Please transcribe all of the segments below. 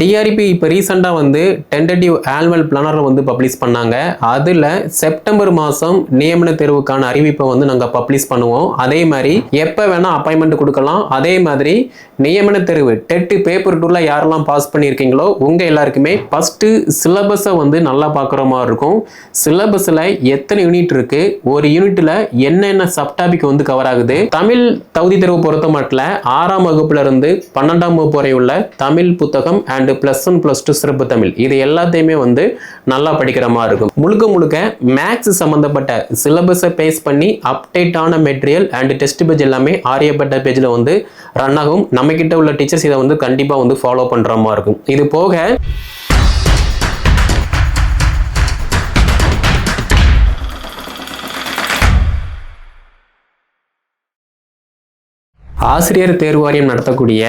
TRP இப்போ ரீசெண்டாக வந்து டென்டேட்டிவ் ஆனுவல் பிளானரை வந்து பப்ளிஷ் பண்ணாங்க. அதில் செப்டம்பர் மாதம் நியமன தேர்வுக்கான அறிவிப்பை வந்து நாங்கள் பப்ளிஷ் பண்ணுவோம். அதே மாதிரி எப்போ வேணால் அப்பாயின்மெண்ட் கொடுக்கலாம். அதே மாதிரி நியமன தேர்வு டெட்டு பேப்பர் டூவில் யாரெல்லாம் பாஸ் பண்ணியிருக்கீங்களோ உங்கள் எல்லாருக்குமே ஃபஸ்ட்டு சிலபஸை வந்து நல்லா பார்க்குற மாதிரி இருக்கும். சிலபஸில் எத்தனை யூனிட் இருக்குது ஒரு யூனிட்டில் என்னென்ன சப்டாபிக் வந்து கவர் ஆகுது? தமிழ் தகுதி தேர்வு பொறுத்த மட்டும் ஆறாம் வகுப்புல இருந்து பன்னெண்டாம் வகுப்பு வரை உள்ள தமிழ் புத்தகம் and plus one plus two சிறப்பு தமிழ். இது எல்லாத்தையுமே வந்து நல்லா படிக்கிற மாதிரி இருக்கும். முழுக்க முழுக்க மேக்ஸ் சம்மந்தப்பட்ட சிலபஸை பேஸ் பண்ணி அப்டேட்டான மெட்டீரியல் அண்ட் டெஸ்ட் பேஜ் எல்லாமே ஆரியப்பட்ட பேஜில் வந்து ரன் ஆகும். நம்மக்கிட்ட உள்ள டீச்சர்ஸ் இதை வந்து கண்டிப்பாக வந்து ஃபாலோ பண்ணுற மாதிரி இருக்கும். இது போக ஆசிரியர் தேர்வு வாரியம் நடத்தக்கூடிய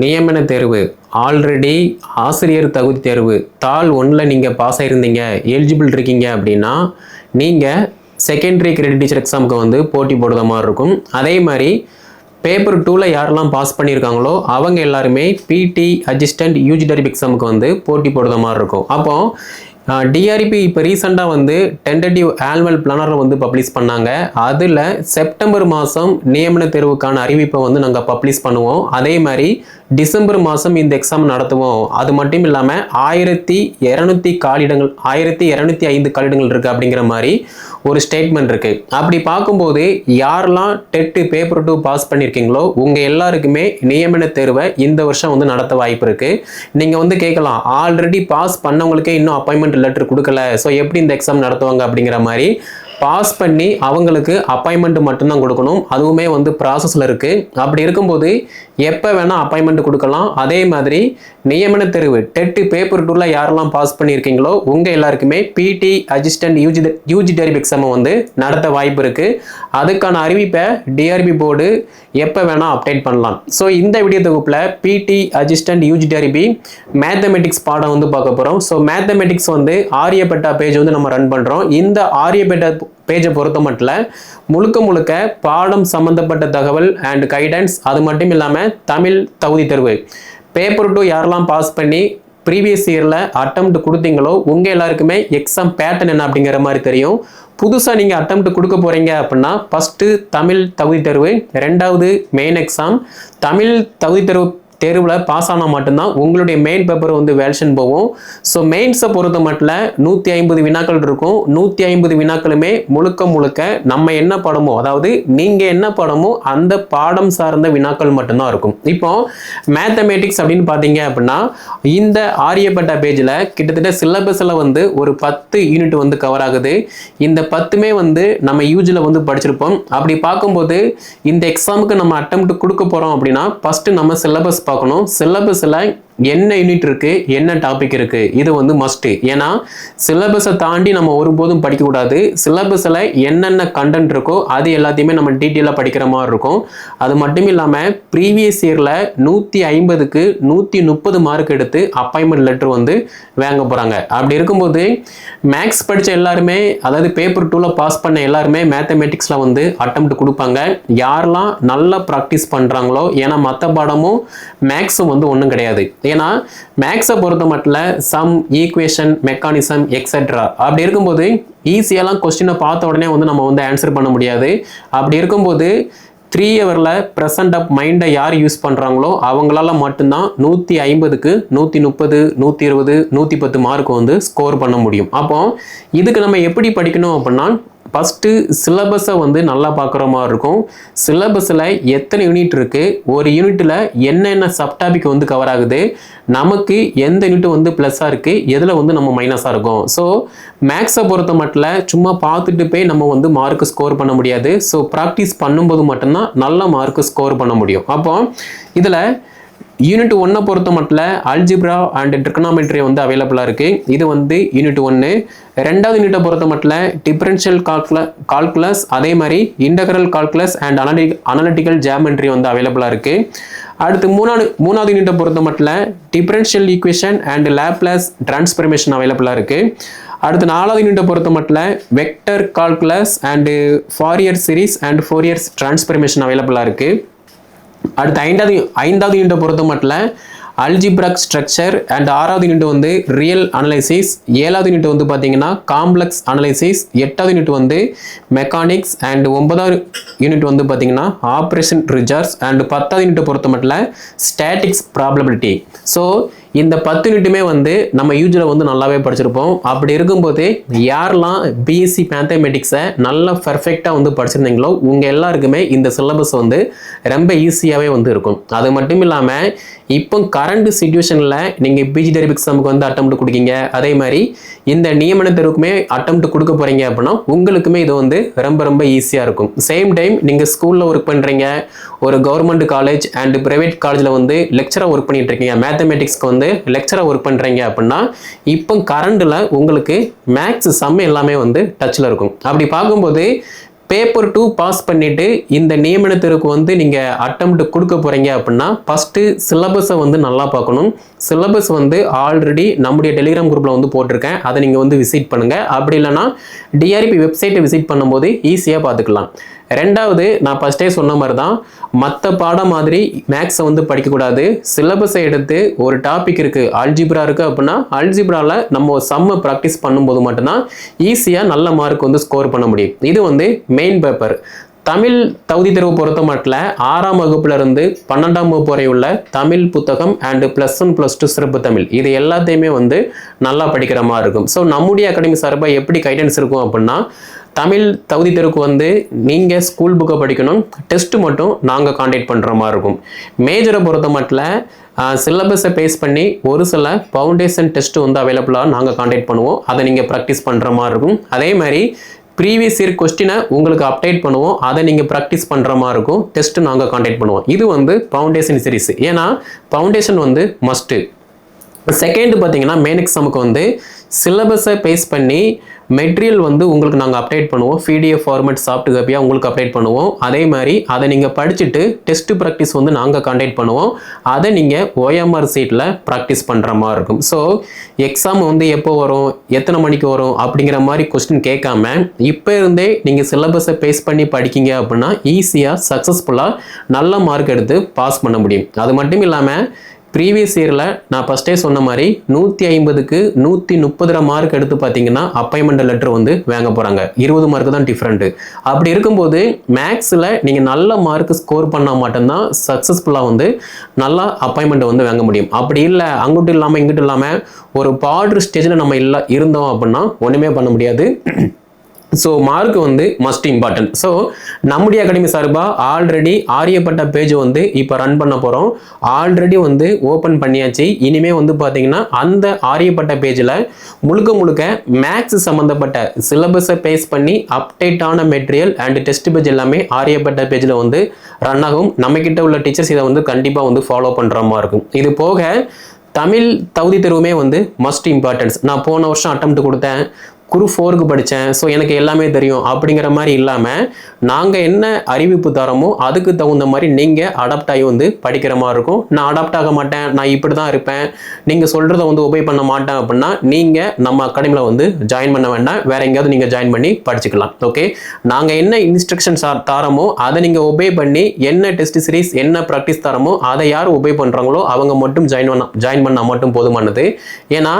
நியமன தேர்வு ஆல்ரெடி ஆசிரியர் தகுதி தேர்வு தாள் ஒன்றில் நீங்கள் பாஸ் ஆகிருந்தீங்க எலிஜிபிள் இருக்கீங்க அப்படின்னா நீங்கள் செகண்டரி கிரெடிட் டீச்சர் எக்ஸாமுக்கு வந்து போட்டி போடுற மாதிரி இருக்கும். அதே மாதிரி பேப்பர் டூவில் யாரெல்லாம் பாஸ் பண்ணியிருக்காங்களோ அவங்க எல்லாருமே பிடி அசிஸ்டன்ட் யூஜி டரிப் எக்ஸாமுக்கு வந்து போட்டி போடுற மாதிரி இருக்கும். அப்போது டிஆர்பி இப்போ ரீசெண்டாக வந்து டென்டேட்டிவ் ஆனுவல் பிளானரை வந்து பப்ளிஷ் பண்ணாங்க. அதில் செப்டம்பர் மாதம் நியமன தேர்வுக்கான அறிவிப்பை வந்து நாங்கள் பப்ளிஷ் பண்ணுவோம். அதே மாதிரி டிசம்பர் மாதம் இந்த எக்ஸாம் நடத்துவோம். அது மட்டும் இல்லாமல் ஆயிரத்தி இரநூத்தி காலிடங்கள் ஆயிரத்தி இரநூத்தி ஐந்து காலிடங்கள் இருக்குது அப்படிங்கிற மாதிரி ஒரு ஸ்டேட்மெண்ட் இருக்குது அப்படி பார்க்கும்போது யாரெல்லாம் டெட்டு பேப்பர் டூ பாஸ் பண்ணியிருக்கீங்களோ உங்கள் எல்லாருக்குமே நியமன தேர்வை இந்த வருஷம் வந்து நடத்த வாய்ப்பு இருக்குது நீங்கள் வந்து கேட்கலாம் ஆல்ரெடி பாஸ் பண்ணவங்களுக்கே இன்னும் அப்பாயின்மெண்ட் லெட்டர் கொடுக்கல. ஸோ எப்படி இந்த எக்ஸாம் நடத்துவாங்க? அப்படிங்கிற மாதிரி பாஸ் பண்ணி அவங்களுக்கு அப்பாயின்மெண்ட் மட்டும்தான் கொடுக்கணும். அதுவுமே வந்து ப்ராசஸில் இருக்குது அப்படி இருக்கும்போது எப்போ வேணால் அப்பாயின்மெண்ட் கொடுக்கலாம். அதே மாதிரி நியமன தேர்வு டெட்டு பேப்பர் டூவில் யாரெல்லாம் பாஸ் பண்ணியிருக்கீங்களோ உங்கள் எல்லாருக்குமே பிடி அசிஸ்டன்ட் யூஜி யூஜி டெரிப் எக்ஸாமை வந்து நடத்த வாய்ப்பு இருக்குது அதுக்கான அறிவிப்பை டிஆர்பி போர்டு எப்போ வேணால் அப்டேட் பண்ணலாம். ஸோ இந்த வீடியோ தொகுப்பில் பிடி அசிஸ்டன்ட் யூஜி டெரிபி மேத்தமெட்டிக்ஸ் பாடம் வந்து பார்க்க போகிறோம் ஸோ மேத்தமெட்டிக்ஸ் வந்து ஆரியப்பட்டா பேஜ் வந்து நம்ம ரன் பண்ணுறோம் இந்த ஆரியப்பட்டா பேஜை பொறுத்த மட்டும் முழுக்க முழுக்க பாடம் சம்மந்தப்பட்ட தகவல் அண்ட் கைடன்ஸ் அது மட்டும் இல்லாமல் தமிழ் தகுதி தேர்வு. பேப்பர் டூ யாரெல்லாம் பாஸ் பண்ணி ப்ரீவியஸ் இயரில் அட்டம்ப்ட் கொடுத்தீங்களோ உங்கள் எல்லாருக்குமே எக்ஸாம் பேட்டர்ன் என்ன அப்படிங்கிற மாதிரி தெரியும். புதுசாக நீங்கள் அட்டம்ப்ட் கொடுக்க போகிறீங்க அப்படின்னா ஃபஸ்ட்டு தமிழ் தகுதி தேர்வு ரெண்டாவது மெயின் எக்ஸாம் தமிழ் தகுதி தேர்வு தேர்வில் பாஸ் ஆனால் மட்டும்தான் உங்களுடைய மெயின் பேப்பர் வந்து வேல்ஷன் போகும். ஸோ மெயின்ஸை பொறுத்த மட்டும் நூற்றி ஐம்பது வினாக்கள் இருக்கும். நூற்றி ஐம்பது வினாக்களுமே முழுக்க முழுக்க நம்ம என்ன படமோ அதாவது நீங்கள் என்ன படமோ அந்த பாடம் சார்ந்த வினாக்கள் மட்டும்தான் இருக்கும். இப்போ மேத்தமேட்டிக்ஸ் அப்படின்னு பார்த்தீங்க அப்படின்னா இந்த ஆரியப்பட்ட பேஜில் கிட்டத்தட்ட சிலபஸில் வந்து ஒரு பத்து யூனிட் வந்து கவர் ஆகுது. இந்த பத்துமே வந்து நம்ம யூஜியில் வந்து படிச்சிருப்போம். அப்படி பார்க்கும்போது இந்த எக்ஸாமுக்கு நம்ம அட்டம் கொடுக்க போகிறோம் அப்படின்னா ஃபஸ்ட்டு நம்ம சிலபஸ் பார்க்கணும். சிலபஸில் என்ன யூனிட் இருக்குது என்ன டாபிக் இருக்குது இது வந்து மஸ்ட்டு ஏன்னா சிலபஸை தாண்டி நம்ம ஒருபோதும் படிக்கக்கூடாது சிலபஸில் என்னென்ன கண்டென்ட் இருக்கோ அது எல்லாத்தையுமே நம்ம டீட்டெயிலாக படிக்கிற மாதிரி இருக்கும். அது மட்டும் இல்லாமல் ப்ரீவியஸ் இயரில் நூற்றி ஐம்பதுக்கு நூற்றி முப்பது மார்க் எடுத்து அப்பாயின்மெண்ட் லெட்டர் வந்து வாங்க போகிறாங்க அப்படி இருக்கும்போது மேக்ஸ் படித்த எல்லாருமே அதாவது பேப்பர் டூவில் பாஸ் பண்ண எல்லாருமே மேத்தமெட்டிக்ஸில் வந்து அட்டம்ப்ட் கொடுப்பாங்க. யாரெல்லாம் நல்லா ப்ராக்டிஸ் பண்ணுறாங்களோ ஏன்னா மற்ற பாடமும் மேக்ஸும் வந்து ஒன்றும் கிடையாது. ஏன்னா மேக்ஸை பொறுத்த மட்டும் சம் ஈக்குவேஷன் மெக்கானிசம் எக்ஸெட்ரா அப்படி இருக்கும்போது ஈஸியாலாம் கொஸ்டினை பார்த்த உடனே வந்து நம்ம வந்து ஆன்சர் பண்ண முடியாது. அப்படி இருக்கும்போது த்ரீ ஹவரில் ப்ரெசன்ட் அப் மைண்டை யார் யூஸ் பண்ணுறாங்களோ அவங்களால மட்டும்தான் நூற்றி ஐம்பதுக்கு நூற்றி முப்பது நூற்றி இருபது நூற்றி பத்து மார்க் வந்து ஸ்கோர் பண்ண முடியும். அப்போ இதுக்கு நம்ம எப்படி படிக்கணும் அப்படின்னா ஃபஸ்ட்டு சிலபஸை வந்து நல்லா பார்க்குற மாதிரி இருக்கும். சிலபஸில் எத்தனை யூனிட் இருக்குது ஒரு யூனிட்டில் என்னென்ன சப்டாபிக் வந்து கவர் ஆகுது? நமக்கு எந்த யூனிட் வந்து ப்ளஸ்ஸாக இருக்குது எதில் வந்து நம்ம மைனஸாக இருக்கும்? ஸோ மேக்ஸை பொறுத்த மட்டும் சும்மா பார்த்துட்டு போய் நம்ம வந்து மார்க் ஸ்கோர் பண்ண முடியாது. ஸோ ப்ராக்டிஸ் பண்ணும்போது மட்டும்தான் நல்ல மார்க் ஸ்கோர் பண்ண முடியும். அப்போ இதில் யூனிட் ஒன்னை பொறுத்த மட்டும் அல்ஜிப்ரா அண்ட் ட்ரிக்னாமெட்ரி வந்து அவைலபிளாக இருக்குது இது வந்து யூனிட் ஒன்று ரெண்டாவது யூனிட்டை பொறுத்த மட்டும் டிஃபரன்ஷியல் கால்குல கால்குலஸ் அதே மாதிரி இன்டகரல் கால்குலஸ் அண்ட் அனலி அனலிட்டிக்கல் ஜாமெண்ட்ரி வந்து அவைலபிளாக இருக்குது அடுத்து மூணாவது மூணாவது யூனிட்டை பொறுத்த மட்டும் differential equation and Laplace transformation அவைலபிளாக இருக்குது அடுத்து நாலாவது யூனிட்டை பொறுத்த மட்டும் vector calculus and Fourier series and Fourier's transformation அவைலபிளாக இருக்குது அடுத்து ஐந்தாவது ஐந்தாவது யூனிட்டை பொறுத்த மட்டும் அல்ஜிப்ரக் ஸ்ட்ரக்சர் அண்ட் ஆறாவது யூனிட் வந்து ரியல் அனலைசிஸ் ஏழாவது யூனிட் வந்து பார்த்தீங்கன்னா காம்ப்ளெக்ஸ் அனலைசிஸ் எட்டாவது யூனிட் வந்து மெக்கானிக்ஸ் அண்ட் ஒன்பதாவது யூனிட் வந்து பார்த்தீங்கன்னா ஆப்ரேஷன் ரிஜார்ஸ் அண்ட் பத்தாவது யூனிட்டை பொறுத்த மட்டும் ஸ்டாட்டிக்ஸ் ப்ராப்ளபிலிட்டி ஸோ இந்த பத்து யூனிட்டுமே வந்து நம்ம யூஜில் வந்து நல்லாவே படிச்சிருப்போம். அப்படி இருக்கும்போது யாரெல்லாம் பிஎஸ்சி மேத்தமெட்டிக்ஸை நல்லா பர்ஃபெக்டாக வந்து படிச்சிருந்தீங்களோ உங்கள் எல்லாருக்குமே இந்த சிலபஸ் வந்து ரொம்ப ஈஸியாகவே வந்து இருக்கும். அது மட்டும் இல்லாமல் இப்போ கரண்ட் சுச்சுவேஷனில் நீங்கள் பிஜி டெரிப் எக்ஸாமுக்கு வந்து அட்டம் கொடுக்கீங்க. அதே மாதிரி இந்த நியமன தேர்வுக்குமே அட்டம் கொடுக்க போகிறீங்க அப்படின்னா உங்களுக்குமே இது வந்து ரொம்ப ரொம்ப ஈஸியாக இருக்கும். சேம் டைம் நீங்கள் ஸ்கூலில் ஒர்க் பண்ணுறீங்க ஒரு கவர்மெண்ட் காலேஜ் அண்ட் ப்ரைவேட் காலேஜில் வந்து லெக்சராக ஒர்க் பண்ணிட்டு இருக்கீங்க. மேத்தமெட்டிக்ஸ்க்கு வந்து லெக்சராக ஒர்க் பண்ணுறீங்க அப்படின்னா இப்போ கரண்டில் உங்களுக்கு மேக்ஸ் சம் எல்லாமே வந்து டச்சில் இருக்கும். அப்படி பார்க்கும்போது பேப்பர் டூ பாஸ் பண்ணிவிட்டு இந்த நியமனத்திற்கு வந்து நீங்கள் அட்டம்ப்ட் கொடுக்க போகிறீங்க அப்படின்னா ஃபஸ்ட்டு சிலபஸை வந்து நல்லா பார்க்கணும். சிலபஸ் வந்து ஆல்ரெடி நம்முடைய டெலிகிராம் குரூப்பில் வந்து போட்டிருக்கேன். அதை நீங்கள் வந்து விசிட் பண்ணுங்கள் அப்படி இல்லைனா டிஆர்பி வெப்சைட்டை விசிட் பண்ணும்போது ஈஸியாக பார்த்துக்கலாம். ரெண்டாவது நான் ஃபஸ்ட்டே சொன்ன மாதிரி தான் மற்ற பாடம் மாதிரி மேக்ஸை வந்து படிக்கக்கூடாது. சிலபஸை எடுத்து ஒரு டாபிக் இருக்குது அல்ஜிப்ரா இருக்குது அப்படின்னா அல்ஜிப்ராவில் நம்ம சம்மை ப்ராக்டிஸ் பண்ணும்போது மட்டும்தான் ஈஸியாக நல்ல மார்க் வந்து ஸ்கோர் பண்ண முடியும். இது வந்து மெயின் பேப்பர் தமிழ் தகுதி தேர்வு பொறுத்த மட்டில் ஆறாம் வகுப்புல இருந்து பன்னெண்டாம் வகுப்பு வரை உள்ள தமிழ் புத்தகம் and plus one plus two சிறப்பு தமிழ். இது எல்லாத்தையுமே வந்து நல்லா படிக்கிற மாதிரி இருக்கும். ஸோ நம்முடைய அகாடமி சார்பாக எப்படி கைடன்ஸ் இருக்கும் அப்படின்னா தமிழ் தகுதி தெருக்கு வந்து நீங்கள் ஸ்கூல் புக்கை படிக்கணும் டெஸ்ட்டு மட்டும் நாங்கள் காண்டாக்ட் பண்ணுற மாதிரி இருக்கும். மேஜரை பொறுத்த மட்டும் சிலபஸை பேஸ் பண்ணி ஒரு சில ஃபவுண்டேஷன் டெஸ்ட்டு வந்து அவைலபிளாக நாங்கள் காண்டாக்ட் பண்ணுவோம். அதை நீங்கள் ப்ராக்டிஸ் பண்ணுற மாதிரி இருக்கும். அதே மாதிரி ப்ரீவியஸ் இயர் கொஸ்டினை உங்களுக்கு அப்டேட் பண்ணுவோம். அதை நீங்கள் ப்ராக்டிஸ் பண்ணுற மாதிரி இருக்கும். டெஸ்ட்டு நாங்கள் காண்டாக்ட் பண்ணுவோம். இது வந்து ஃபவுண்டேஷன் சீரிஸ் ஏன்னா ஃபவுண்டேஷன் வந்து மஸ்ட்டு செகண்ட் பார்த்தீங்கன்னா மெயின் எக்ஸாமுக்கு வந்து சிலபஸை பேஸ் பண்ணி மெட்டீரியல் வந்து உங்களுக்கு நாங்கள் அப்டேட் பண்ணுவோம். பிடிஎஃப் ஃபார்மேட் சாஃப்ட் காப்பியாக உங்களுக்கு அப்டேட் பண்ணுவோம். அதே மாதிரி அதை நீங்கள் படிச்சுட்டு டெஸ்ட் ப்ராக்டிஸ் வந்து நாங்கள் கண்டக்ட் பண்ணுவோம். அதை நீங்கள் ஓஎம்ஆர் சீட்டில் ப்ராக்டிஸ் பண்ணுற மாதிரி இருக்கும். ஸோ எக்ஸாம் வந்து எப்போ வரும்? எத்தனை மணிக்கு வரும்? அப்படிங்கிற மாதிரி கொஸ்டின் கேட்காம இப்போ இருந்தே நீங்கள் சிலபஸை பேஸ் பண்ணி படிக்கிங்க அப்படின்னா ஈஸியாக சக்ஸஸ்ஃபுல்லாக நல்ல மார்க் எடுத்து பாஸ் பண்ண முடியும். அது மட்டும் இல்லாமல் ப்ரீவியஸ் இயரில் நான் ஃபஸ்ட்டே சொன்ன மாதிரி நூற்றி ஐம்பதுக்கு நூற்றி முப்பது மார்க் எடுத்து பார்த்தீங்கன்னா அப்பாயின்மெண்ட் லெட்டர் வந்து வாங்க போகிறாங்க இருபது மார்க் தான் டிஃப்ரெண்ட்டு அப்படி இருக்கும்போது மேக்ஸில் நீங்கள் நல்ல மார்க் ஸ்கோர் பண்ணால் மட்டும்தான் சக்ஸஸ்ஃபுல்லாக வந்து நல்லா அப்பாயின்மெண்ட் வந்து வாங்க முடியும். அப்படி இல்லை அங்கிட்டும் இல்லாமல் இங்கிட்டும் இல்லாமல் ஒரு பாடுற ஸ்டேஜில் நம்ம இல்லை இருந்தோம் அப்படின்னா ஒன்றுமே பண்ண முடியாது. ஸோ மார்க் வந்து மஸ்ட் இம்பார்ட்டன்ட் ஸோ நம்முடைய அகாடமி சார்பாக ஆல்ரெடி ஆரியப்பட்ட பேஜ் வந்து இப்போ ரன் பண்ண போகிறோம் ஆல்ரெடி வந்து ஓப்பன் பண்ணியாச்சு. இனிமேல் வந்து பார்த்தீங்கன்னா அந்த ஆரியப்பட்ட பேஜில் முழுக்க முழுக்க மேக்ஸ் சம்மந்தப்பட்ட சிலபஸை பேஸ் பண்ணி அப்டேட்டான மெட்டீரியல் அண்ட் டெஸ்ட் பேஜ் எல்லாமே ஆரியப்பட்ட பேஜில் வந்து ரன் ஆகும். நம்மக்கிட்ட உள்ள டீச்சர்ஸ் இதை வந்து கண்டிப்பாக வந்து ஃபாலோ பண்ணுற மாதிரி இருக்கும். இது போக தமிழ் தகுதி தெருவுமே வந்து மஸ்ட் இம்பார்ட்டன்ஸ் நான் போன வருஷம் அட்டம் கொடுத்தேன். குரூப் ஃபோருக்கு படித்தேன் ஸோ எனக்கு எல்லாமே தெரியும். அப்படிங்கிற மாதிரி இல்லாமல் நாங்கள் என்ன அறிவிப்பு தரோமோ அதுக்கு தகுந்த மாதிரி நீங்கள் அடாப்ட் ஆகி வந்து படிக்கிற மாதிரி இருக்கும். நான் அடாப்ட் ஆக மாட்டேன். நான் இப்படி தான் இருப்பேன். நீங்கள் சொல்கிறத வந்து உபயோக பண்ண மாட்டேன் அப்படின்னா நீங்கள் நம்ம அகாடமியில் வந்து ஜாயின் பண்ண வேண்டாம். வேறு எங்கேயாவது நீங்கள் ஜாயின் பண்ணி படிச்சுக்கலாம். ஓகே நாங்கள் என்ன இன்ஸ்ட்ரக்ஷன்ஸ் தரமோ அதை நீங்கள் ஒபே பண்ணி என்ன டெஸ்ட் சீரிஸ் என்ன ப்ராக்டிஸ் தரமோ அதை யார் ஒபே பண்ணுறாங்களோ அவங்க மட்டும் ஜாயின் பண்ண ஜாயின் பண்ணால் மட்டும் போதுமானது. ஏன்னா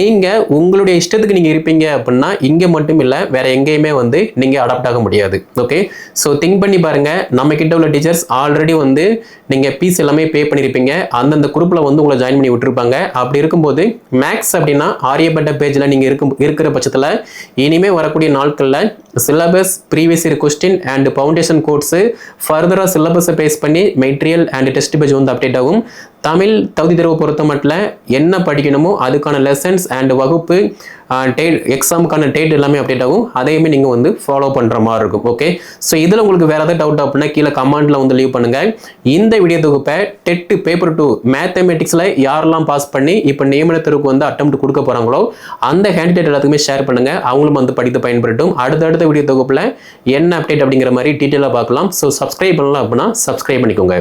நீங்கள் உங்களுடைய இஷ்டத்துக்கு நீங்கள் இருப்பீங்க அப்படின்னா இங்கே மட்டும் இல்லை வேற எங்கேயுமே வந்து நீங்கள் அடாப்ட் ஆக முடியாது. ஓகே ஸோ திங்க் பண்ணி பாருங்க. நம்ம கிட்ட உள்ள டீச்சர்ஸ் ஆல்ரெடி வந்து நீங்கள் பீஸ் எல்லாமே பே பண்ணியிருப்பீங்க அந்தந்த குரூப்பில் வந்து உங்களை ஜாயின் பண்ணி விட்டுருப்பாங்க. அப்படி இருக்கும்போது மேக்ஸ் அப்படின்னா ஆரியப்பட்ட பேஜில் நீங்கள் இருக்கும் இருக்கிற பட்சத்தில் இனிமேல் வரக்கூடிய நாட்களில் syllabus previous year question and foundation course ஃபர்தராக சிலபஸை பேஸ் பண்ணி மெட்டீரியல் அண்ட் டெஸ்ட் பேஜ் வந்து அப்டேட் ஆகும். தமிழ் தகுதி தேர்வு பொறுத்த மட்டும் என்ன படிக்கணுமோ அதுக்கான லெசன்ஸ் அண்ட் வகுப்பு டேட் எக்ஸாமுக்கான டேட் எல்லாமே அப்டேட் ஆகும். அதையுமே நீங்கள் வந்து ஃபாலோ பண்ணுற மாதிரி இருக்கும் ஓகே ஸோ இதில் உங்களுக்கு வேறு ஏதாவது டவுட் அப்படின்னா கீழே கமெண்ட்டில் வந்து லீவ் பண்ணுங்கள் இந்த வீடியோ தொகுப்பை டெட்டு பேப்பர் டூ மேத்தமெட்டிக்ஸில் யாரெல்லாம் பாஸ் பண்ணி இப்போ நியமனத்திற்கு வந்து அட்டம் கொடுக்க போகிறாங்களோ அந்த கேண்டிடேட் எல்லாத்துக்குமே ஷேர் பண்ணுங்கள் அவங்களும் வந்து படித்து பயன்படுத்தும் அடுத்தடுத்த வீடியோ தொகுப்பில் என்ன அப்டேட் அப்படிங்கிற மாதிரி டீட்டெயிலாக பார்க்கலாம். ஸோ சப்ஸ்கிரைப் பண்ணலாம் அப்படின்னா சப்ஸ்கிரைப் பண்ணிக்கோங்க.